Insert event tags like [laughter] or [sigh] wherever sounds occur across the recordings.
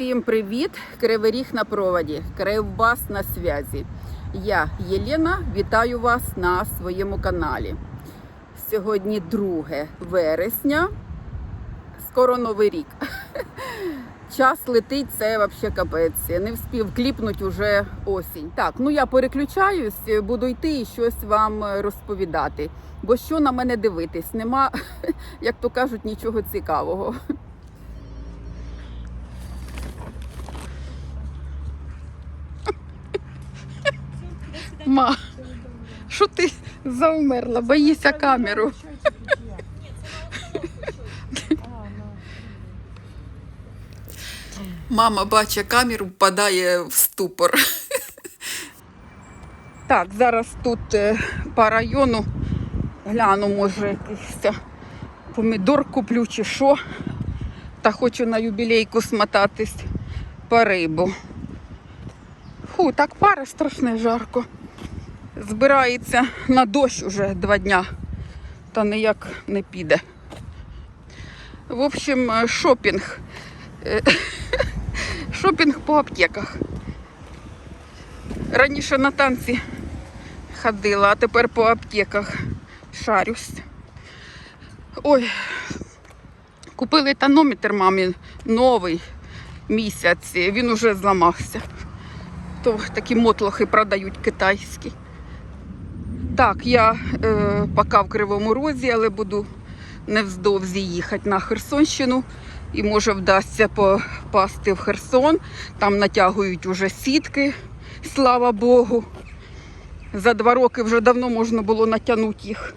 Всім привіт! Кривий Ріг на проводі, Кривбас на зв'язі. Я Єлена, вітаю вас на своєму каналі. Сьогодні 2 вересня, скоро новий рік. [laughs] Час летить, це взагалі капець. Не встиг кліпнуть уже осінь. Так, ну я переключаюсь, буду йти і щось вам розповідати. Бо що на мене дивитись? Нема, [laughs] як то кажуть, нічого цікавого. Ма, що ти завмерла? Боїся камеру. Мама бачить камеру, впадає в ступор. Так, зараз тут е, по району гляну, може, якийсь помідор куплю чи що. Та хочу на юбілейку смотатись по рибу. Фу, так пари страшне жарко. Збирається на дощ уже два дня, та ніяк не піде. В общем, е, шопінг. Е, [laughs] Шопінг по аптеках. Раніше на танці ходила, а тепер по аптеках шарюсь. Ой, купили тонометр мамі новий місяць, він уже зламався. То такі мотлохи продають китайські. Так, я е, поки в Кривому Розі, але буду невздовзі їхати на Херсонщину. І може вдасться попасти в Херсон. Там натягують уже сітки, слава Богу. За два роки вже давно можна було натягнути їх.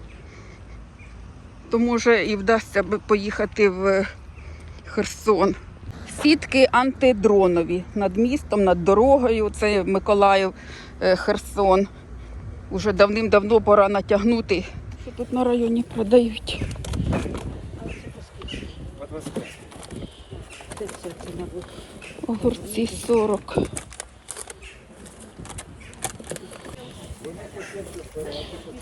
То може і вдасться поїхати в Херсон. Сітки антидронові над містом, над дорогою. Це Миколаїв, е, Херсон. Уже давним-давно пора натягнути. Що тут на районі продають? Огурці 40.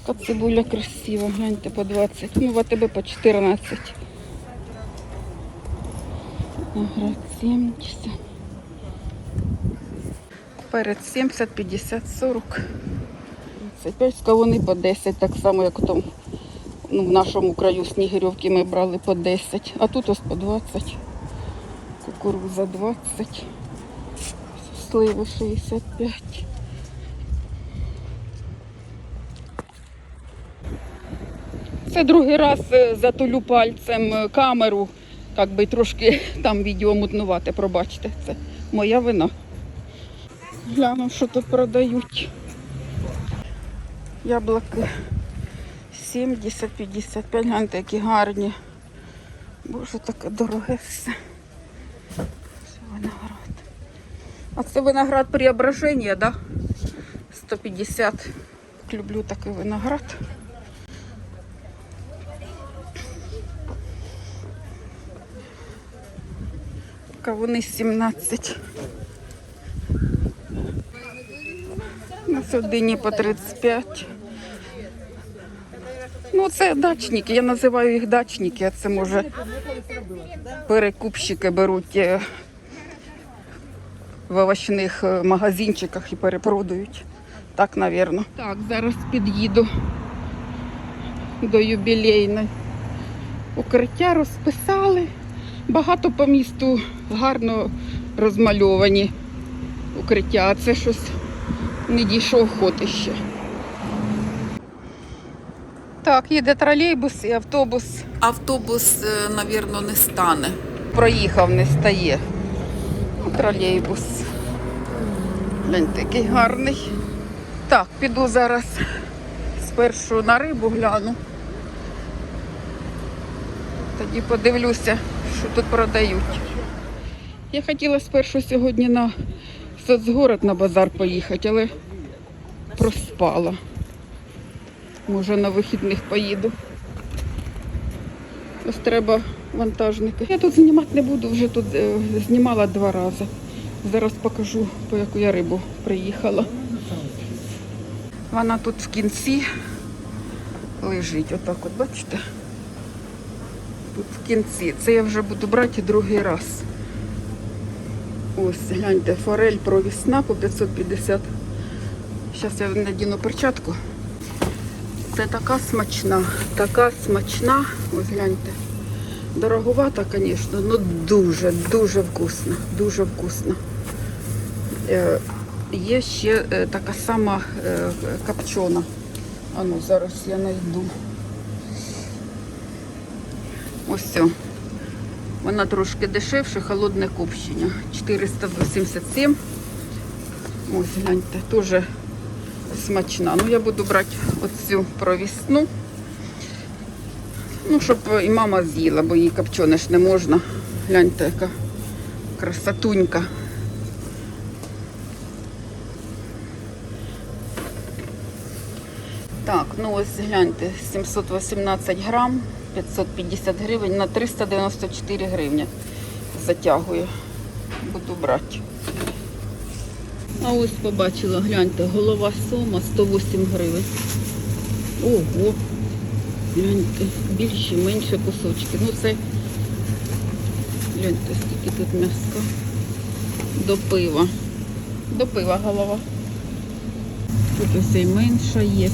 Яка цибуля красива, гляньте по 20. Ну, в АТБ по 14. Виноград 70. Перед 70, 50, 40. 35 вони по 10, так само, як там ну, в нашому краю Снігирьовки ми брали по 10, а тут ось по 20. Кукуруза 20. Сливи 65. Це другий раз е, затулю пальцем е, камеру, як би трошки [laughs] там відео мутнувати, пробачте. Це моя вина. Гляну, що тут продають. Яблуки 70-55, гляньте, які гарні. Боже, таке дороге все. Це виноград. А це виноград преображення, да? 150. Люблю такий виноград. Кавуни 17. На сьогодні по 35. Ну, це дачники. Я називаю їх дачники, а це може перекупщики беруть е, в овочних е, магазинчиках і перепродають. Так, напевно. Так, зараз під'їду до юбілейної. Укриття розписали. Багато по місту гарно розмальовані укриття, це щось не дійшов ход іще. Так, їде тролейбус і автобус. Автобус, напевно, не стане. Проїхав, не стає. Ну, Тролейбус. Глянь, такий гарний. Так, піду зараз спершу на рибу гляну. Тоді подивлюся, що тут продають. Я хотіла спершу сьогодні на соцгород на базар поїхати, але проспала. Може на вихідних поїду. Ось треба вантажники. Я тут знімати не буду, вже тут е, знімала два рази. Зараз покажу, по яку я рибу приїхала. Вона тут в кінці лежить, отак от, бачите? Тут в кінці. Це я вже буду брати другий раз. Ось, гляньте, форель провісна по 550. Зараз я надіну перчатку. Це така смачна, така смачна. Ось гляньте. Дороговата, звісно, але дуже, дуже вкусна. Дуже вкусна. Е, є ще е, така сама е, копчена. А ну, зараз я знайду. Ось це. Вона трошки дешевше, холодне копчення. 487. Ось, гляньте, теж смачна. Ну, я буду брати оцю провісну. Ну, щоб і мама з'їла, бо їй копчене ж не можна. Гляньте, яка красотунька. Так, ну ось гляньте, 718 грам, 550 гривень на 394 гривні затягує. Буду брати. А ось побачила, гляньте, голова сома 108 гривень. Ого, гляньте, більші, менші кусочки. Ну це, гляньте, скільки тут м'яска. До пива. До пива голова. Тут ось і менша є.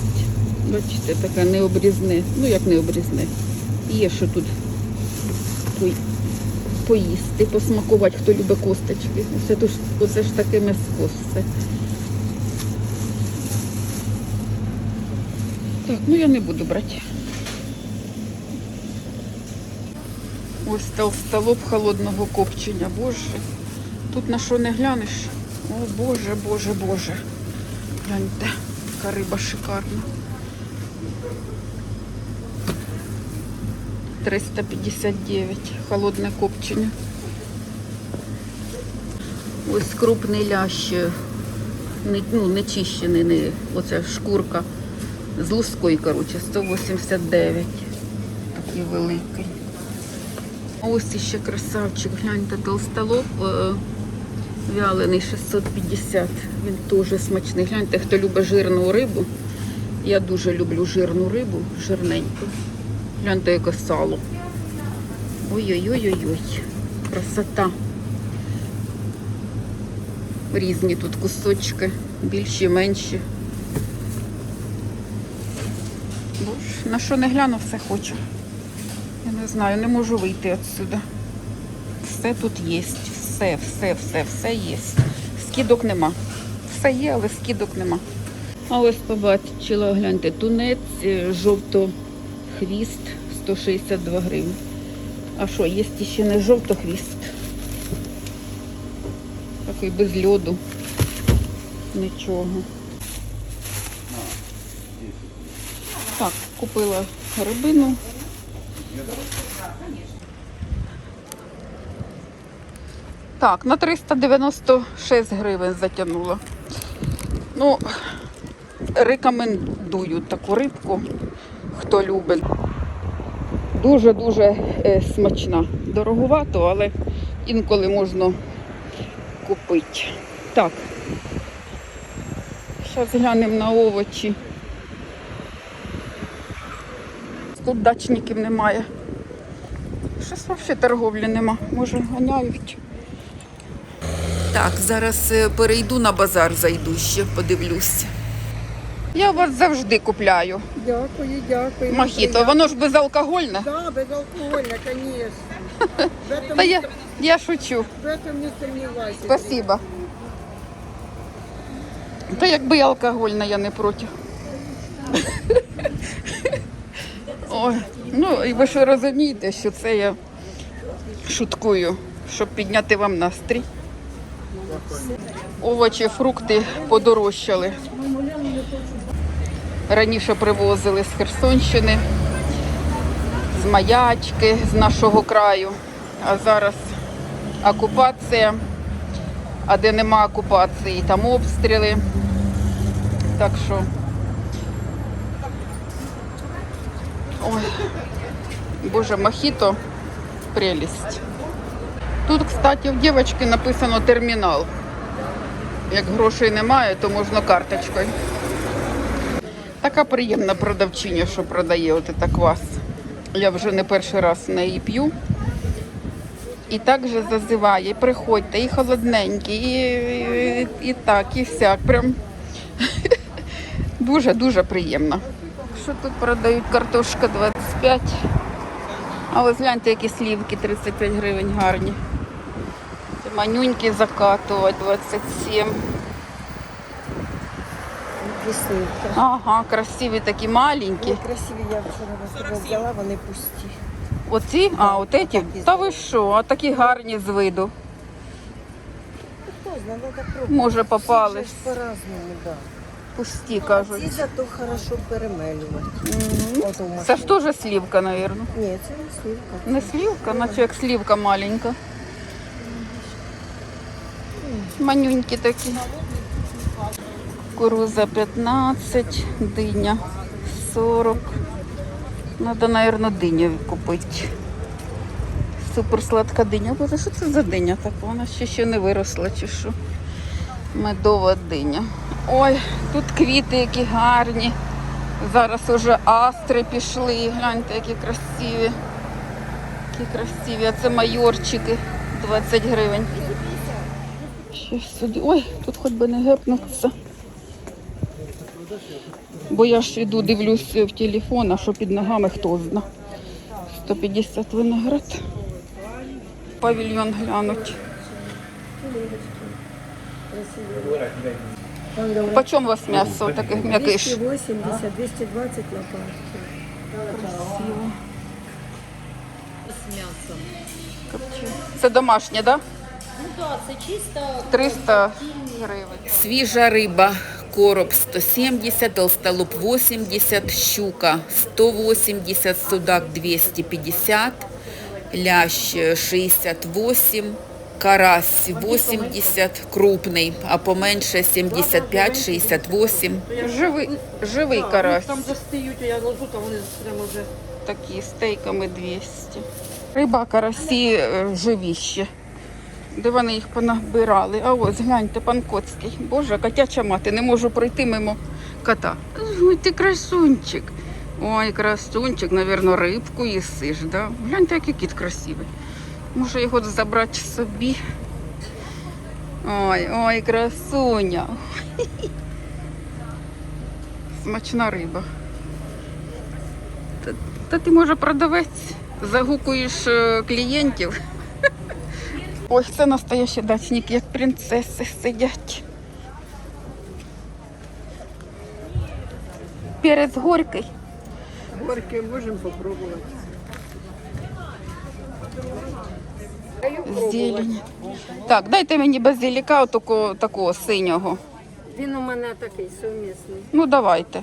Бачите, така необрізне. Ну як необрізне. Є що тут поїсти, посмакувати, хто любить косточки. Оце, тут, оце ж таке м'яско все. Так, ну я не буду брати. Ось толстолоб холодного копчення. Боже, тут на що не глянеш. О Боже, Боже, Боже. Гляньте, яка риба шикарна. 359 холодне копчення. Ось крупний лящ, не, ну, не чищений, не, оце шкурка з лускою, коротше, 189. Такий великий. Ось іще красавчик, гляньте, толстолоб е, вялений 650. Він теж смачний. Гляньте, хто любить жирну рибу. Я дуже люблю жирну рибу, жирненьку. Гляньте, яке сало. Ой-ой-ой-ой-ой. Красота. Різні тут кусочки, більші, менші. Боже, на що не гляну, все хочу. Я не знаю, не можу вийти відсюди. Все тут є. Все, все, все, все є. Скидок нема. Все є, але скидок нема. А ось побачила, гляньте, тунець, е, жовто-хвіст 162 гривні. А що, є ще не жовто-хвіст. Такий без льоду. Нічого. Так, купила рибину. Так, на 396 гривень затягнула. Ну, рекомендую таку рибку, хто любить. Дуже-дуже е, смачна. Дороговато, але інколи можна купити. Так. Зараз глянемо на овочі. Тут дачників немає. Щось взагалі торговлі нема. Може ганяють. Так, зараз е, перейду на базар, зайду ще, подивлюся. Я у вас завжди купляю. Дякую, дякую. Мохіто, воно ж безалкогольне. Да. В этом, Та я, я шучу. в этом не сомневайся. Спасибо. Та якби алкогольна, я не проти. Ой, ну і ви ж розумієте, що це я шуткую, щоб підняти вам настрій. Овочі, фрукти подорожчали. Раніше привозили з Херсонщини, з Маячки, з нашого краю. А зараз окупація. А де нема окупації, там обстріли. Так що. Ой, боже, мохіто прелість. Тут, кстати, в дівчинки написано термінал. Як грошей немає, то можна карточкою. Така приємна продавчиня, що продає от це квас. Я вже не перший раз в неї п'ю. І так же зазиває, приходьте, і холодненькі, і, і, і так, і всяк. Прям [laughs] дуже-дуже приємно. Що тут продають? Картошка 25. А ось гляньте, які слівки 35 гривень гарні. Манюньки закатувати 27. Веснівка. Ага, красиві такі маленькі. Ну, красиві, я вчора на себе взяла, вони пусті. Оці? А, от ці? Та ви що? А такі гарні з виду. Ну, Хто знає, треба пробувати. Може, Всі попались. ж По-разному, да. Пусті, Ці кажуть. зато хорошо перемелювати. Ото в Це ж теж слівка, мабуть. Ні, це не слівка. Не слівка, наче як слівка маленька. Манюнькі такі. Кукуруза 15, диня 40. Надо, мабуть, диню купити. Супер сладка диня. Боже, що це за диня така? Вона ще, ще не виросла чи що. Медова диня. Ой, тут квіти які гарні. Зараз уже астри пішли. Гляньте, які красиві. Які красиві. А це майорчики 20 гривень. Щось сюди. Ой, тут хоч би не гепнутися. Бо я ж іду, дивлюсь в телефон, а що під ногами хто зна. 150 виноград. Павільйон глянуть. По чому у вас м'ясо таких м'якиш? 280, 220 лопатки. Красиво. Копче. Це домашнє, так? Ну да, це чисто 300 гривень. Свіжа риба, короб 170, толстолоб 80, щука 180, судак 250, лящ 68, карась 80, крупний, а поменше 75-68. Живий, живий карась. Там застають, я ложу, там вони прямо вже. Такі стейками 200. Риба, карасі е, живіші. Де вони їх понабирали? А ось гляньте, пан Коцький. Боже, котяча мати, не можу пройти мимо кота. Ой, ти красунчик. Ой, красунчик, навірно, рибку їсиш, да? Гляньте, який кіт красивий. Може його забрати собі. Ой, ой, красуня. Смачна риба. Та, та ти, може, продавець, загукуєш е, клієнтів. Ой, це настоящі дачники, як принцеси сидять. Перець горький. Горки можемо попробувати. Зелень. Так, дайте мені базиліка отако, такого синього. Він у мене такий сумісний. Ну, давайте.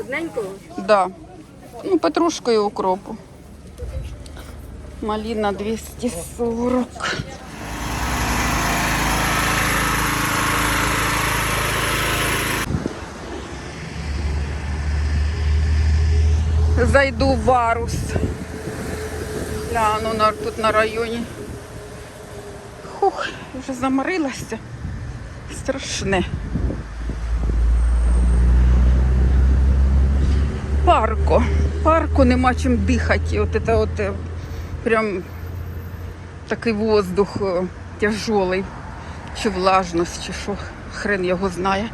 Одненького? Да. Ну, петрушку і укропу. Малина 240. Зайду в Варус. Гляну на, тут на районі. Хух, вже заморилася. Страшне. парку. Парку нема чим дихати. От це от е, прям такий воздух е, тяжелий. Чи влажність, чи що, хрен його знає.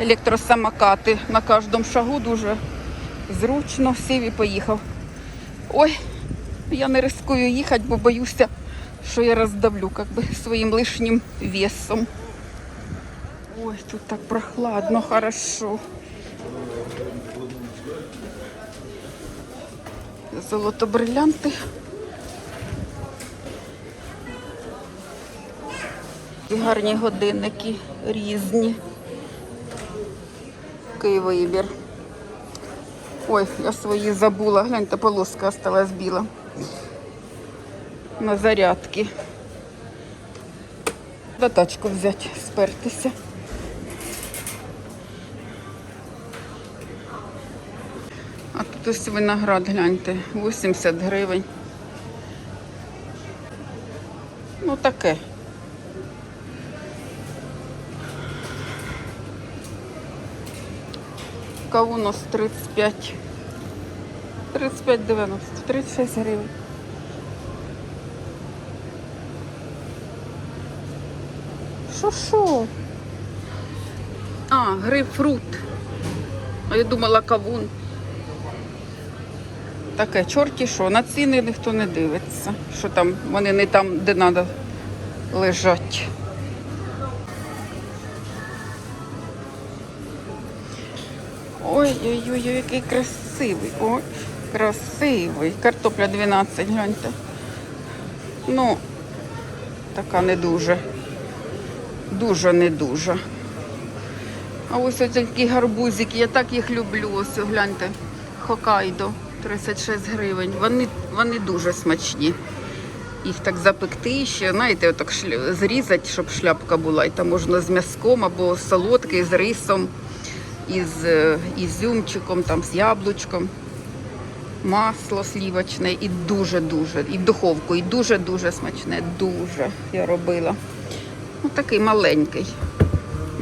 Електросамокати на кожному шагу дуже зручно, сів і поїхав. Ой, я не рискую їхати, бо боюся, що я роздавлю как би, своїм лишнім весом. Ой, тут так прохладно, хорошо. Золото брилянти. І гарні годинники різні. Який вибір. Ой, я свої забула. Гляньте, полоска осталась біла. На зарядки. До тачку взяти, спертися. Ось виноград, гляньте, 80 гривень. Ну таке. Кавунос 35. 35,90, 36 гривень. Шо що? А, грейпфрут. А я думала кавун. Таке, чорті що, на ціни ніхто не дивиться. Що там, вони не там, де треба лежать. Ой-ой-ой, який красивий. Ой, красивий. Картопля 12, гляньте. Ну, така не дуже. Дуже не дуже. А ось ось такі гарбузики, я так їх люблю. Ось гляньте. Хокайдо 36 гривень. Вони, вони дуже смачні. Їх так запекти ще, знаєте, отак зрізати, щоб шляпка була. І там можна з м'язком або солодкий, з рисом, із е, ізюмчиком, там, з яблучком. Масло слівочне і дуже-дуже, і в духовку, і дуже-дуже смачне. Дуже я робила. Ну, такий маленький,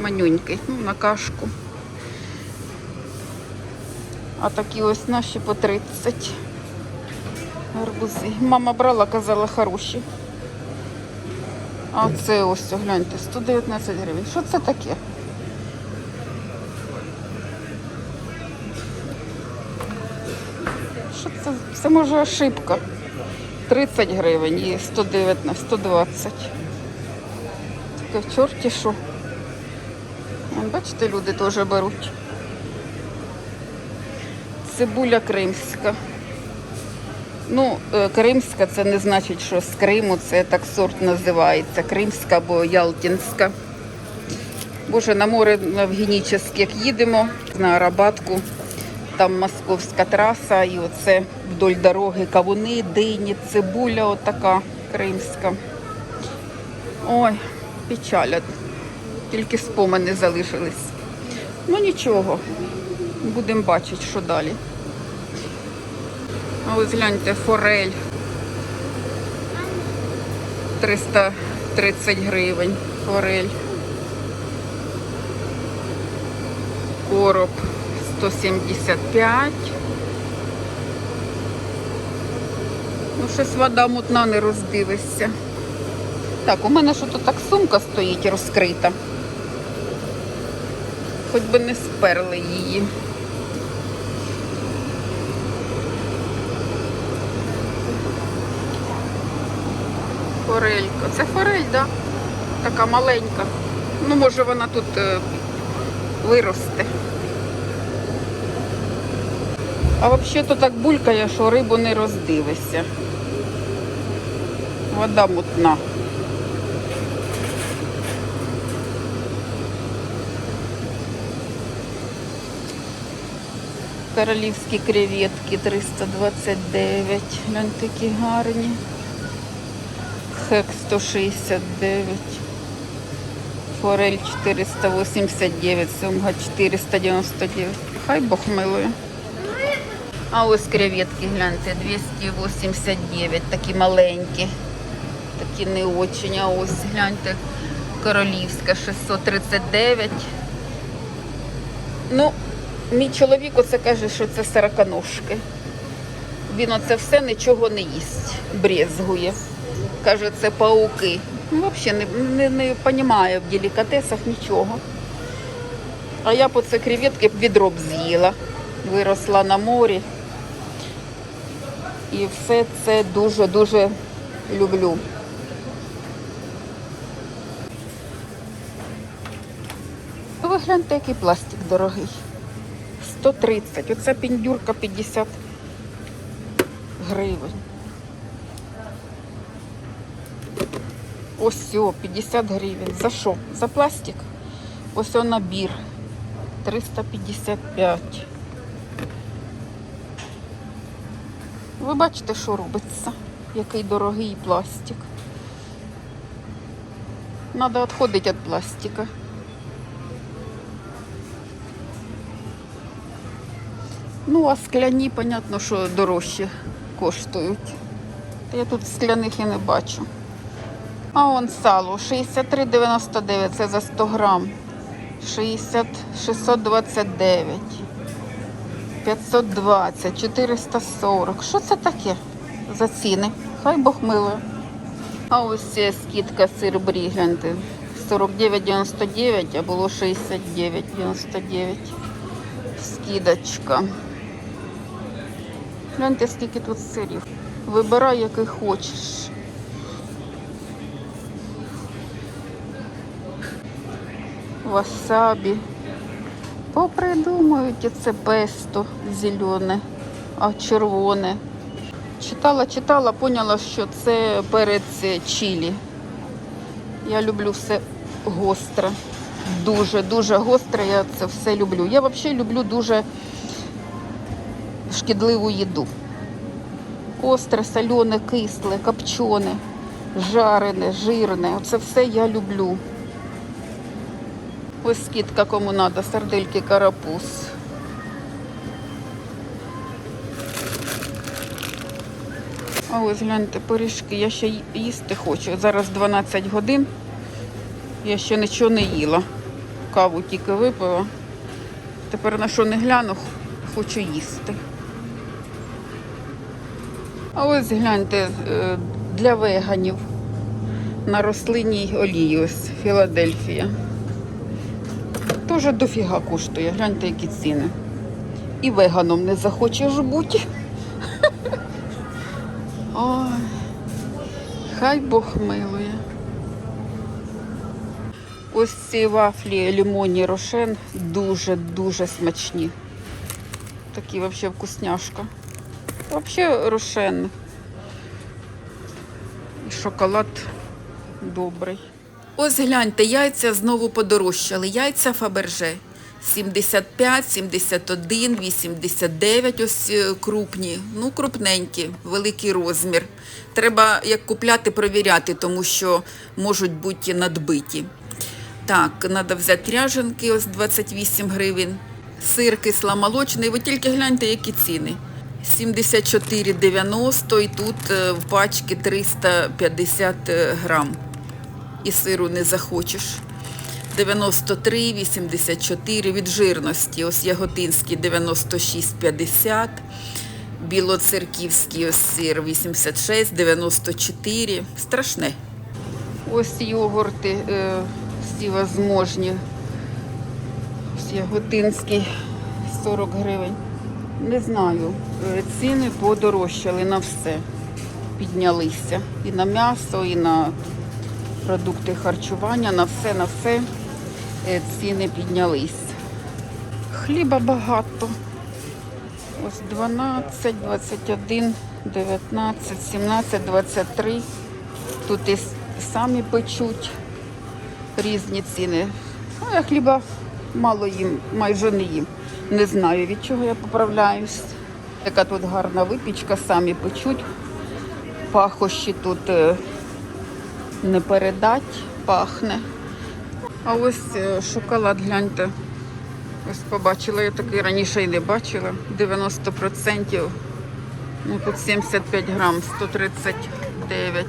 манюнький, ну, на кашку. А такі ось наші по 30 гарбузи. Мама брала, казала, хороші. А це ось, гляньте, 119 гривень. Що це таке? Що це? Це може ошибка. 30 гривень і 119, 120. Таке чорті що. Бачите, люди теж беруть. Цибуля кримська. Ну, е, кримська це не значить, що з Криму це так сорт називається. Кримська або Ялтинська. Боже, на море на Евгенічеськ, як їдемо на Арабатку, там московська траса, і оце вдоль дороги кавуни, дині, цибуля отака кримська. Ой, печаля. Тільки спомини залишились. Ну нічого, будемо бачити, що далі. Ось гляньте, форель. 330 гривень форель. Короб 175. Ну, щось вода мутна не роздивишся. Так, у мене що тут так сумка стоїть розкрита. Хоч би не сперли її. Форелька. Це форель? Да? Така маленька. Ну, може вона тут е, виросте. А взагалі то так булькає, що рибу не роздивишся. Вода мутна. Королівські креветки 329. Глянь, такі гарні. Хек 169. Форель 489, сумга 499. Хай Бог милує. А ось креветки, гляньте, 289, такі маленькі. Такі не очень. А ось гляньте, королівська 639. Ну, мій чоловік оце каже, що це сороконожки. Він оце все нічого не їсть, брезгує. Каже, це пауки. Ну, взагалі не, не, розуміє в делікатесах нічого. А я по це креветки відро б з'їла. Виросла на морі. І все це дуже-дуже люблю. Ви гляньте, який пластик дорогий. 130. Оця піндюрка 50 гривень. Ось все, 50 гривень. За що? За пластик? Ось о набір. 355. Ви бачите, що робиться? Який дорогий пластик. Треба відходити від пластика. Ну, а скляні, понятно, що дорожче коштують. Я тут скляних і не бачу. А он сало 63,99, це за 100 грам. 60, 629, 520, 440. Що це таке за ціни? Хай Бог милує. А ось скидка сир брі, гляньте, 49,99, а було 69,99. Скидочка. Гляньте, скільки тут сирів. Вибирай, який хочеш. Васабі. Попридумають оце песто зелене, а червоне. Читала, читала, поняла, що це перець чилі. Я люблю все гостре. Дуже, дуже гостре, я це все люблю. Я взагалі люблю дуже шкідливу їду. Остре, солене, кисле, копчене, жарене, жирне. Це все я люблю. Ось скидка кому надо, сардельки карапуз. А ось гляньте, пиріжки. Я ще їсти хочу. Зараз 12 годин. Я ще нічого не їла. Каву тільки випила. Тепер на що не гляну, хочу їсти. А ось гляньте, е, для веганів на рослинній олії, ось Філадельфія. Теж дофіга коштує. Гляньте, які ціни. І веганом не захочеш бути. [laughs] Ой, хай Бог милує. Ось ці вафлі лимонні рошен дуже-дуже смачні. Такі взагалі вкусняшка. Взагалі рошен. І шоколад добрий. Ось гляньте, яйця знову подорожчали. Яйця Фаберже. 75, 71, 89 ось е, крупні, ну крупненькі, великий розмір. Треба як купляти, перевіряти, тому що можуть бути надбиті. Так, треба взяти ряженки, ось 28 гривень. Сир кисломолочний, ви тільки гляньте, які ціни. 74,90 і тут е, в пачці 350 грам і сиру не захочеш. 93, 84 від жирності. Ось яготинський 96,50. Білоцерківський ось сир 86, 94. Страшне. Ось йогурти е, всі возможні. Ось яготинський 40 гривень. Не знаю. е, Ціни подорожчали на все. Піднялися. І на м'ясо, і на продукти харчування, на все, на все е, ціни піднялись. Хліба багато. Ось 12, 21, 19, 17, 23. Тут і самі печуть різні ціни. А я хліба мало їм, майже не їм. Не знаю, від чого я поправляюсь. Яка тут гарна випічка, самі печуть. Пахощі тут е, не передать, пахне. А ось е, шоколад, гляньте. Ось побачила, я такий раніше і не бачила. 90%. Ну, тут 75 грам, 139.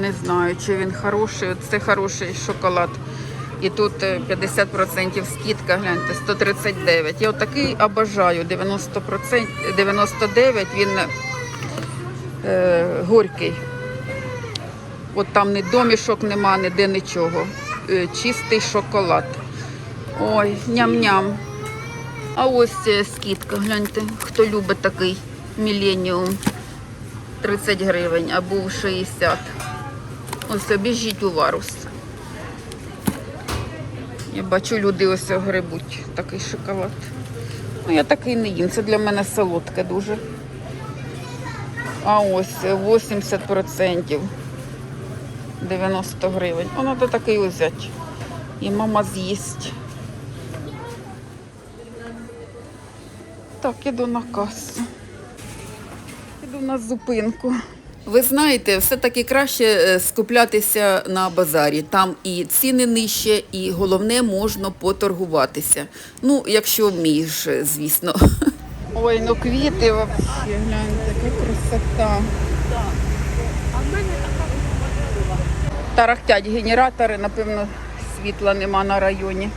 Не знаю, чи він хороший. Це хороший шоколад. І тут е, 50% скидка, гляньте, 139. Я отакий обожаю. 90%, 99 він е, горький. От там ні домішок нема, ніде нічого. Е, чистий шоколад. Ой, ням-ням. А ось е, скидка, гляньте, хто любить такий міленіум. 30 гривень, а був 60. Ось обіжіть у варус. Я бачу, люди ось грибуть такий шоколад. Ну, я такий не їм. Це для мене солодке дуже. А ось е, 80%. 90 гривень. Воно то такий взяти. І мама з'їсть. Так, іду на касу. Іду на зупинку. Ви знаєте, все-таки краще е, скуплятися на базарі. Там і ціни нижче, і головне можна поторгуватися. Ну, якщо вмієш, е, звісно. [laughs] Ой, ну квіти вообще, гляньте, яка красота. Тарахтять генератори, напевно, світла нема на районі.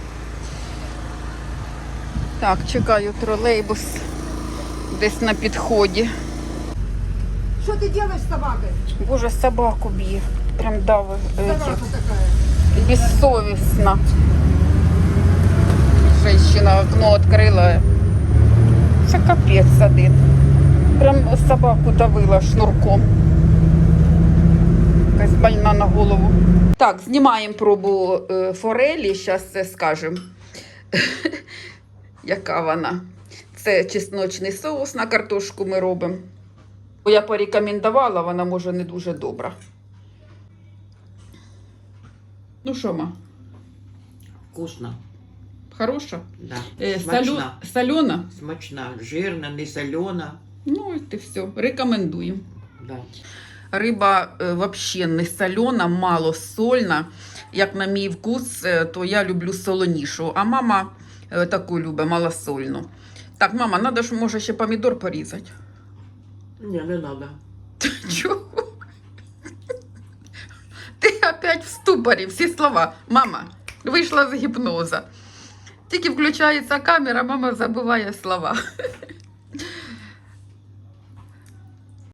Так, чекаю тролейбус десь на підході. Что ты делаешь с собакой? Боже, собаку б'є. Прям дави. Собака такая. Бессовестно. Женщина окно открыла. Це капець один. Прям собаку давила шнурком. Якась больна на голову. Так, знімаємо пробу е, форелі, зараз це скажемо. [laughs] Яка вона? Це чесночний соус на картошку ми робимо. Бо я порекомендувала, вона може не дуже добра. Ну що, ма, Вкусно. хороша? Да. Е, Смачна. Солена? Смачна. Жирна, не солена. Ну, і все. Рекомендуємо. Да. Риба е, вообще не солена, мало сольна. Як на мій вкус, е, то я люблю солонішу, а мама е, таку любить малосольну. Так, мама, треба ж може ще помідор порізати. Ні, не треба. [laughs] Чого? Ти опять в ступорі, всі слова. Мама, вийшла з гіпноза. Тільки включається камера, мама забуває слова. [laughs]